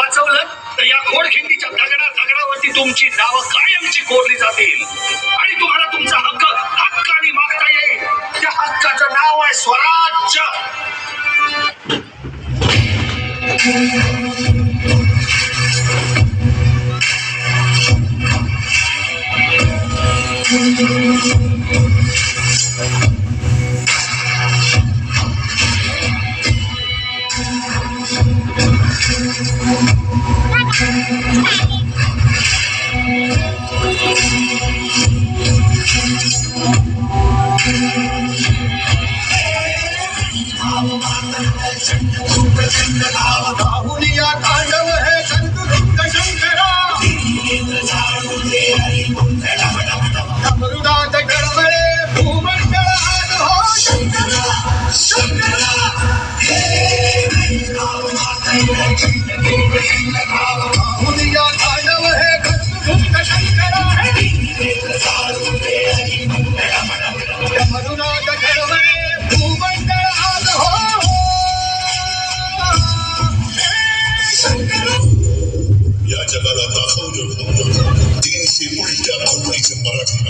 वाचवलं तर या घोडखिंडीच्या दगडा दगडावरती तुमची नावं कायमची कोरली जातील. आणि तुम्हाला तुमचा हक्क हक्काने मागता येईल. त्या हक्काचं नाव आहे स्वराज्य. All या जगाला दाखवलं. तीनशे उलट्या आवडीचे Marathi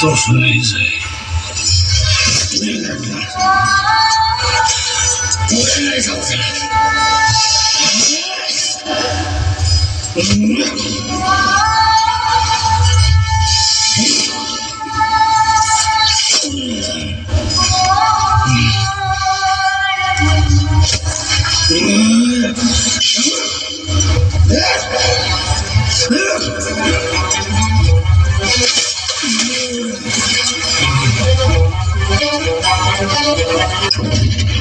Tô feliz aí. Thank you.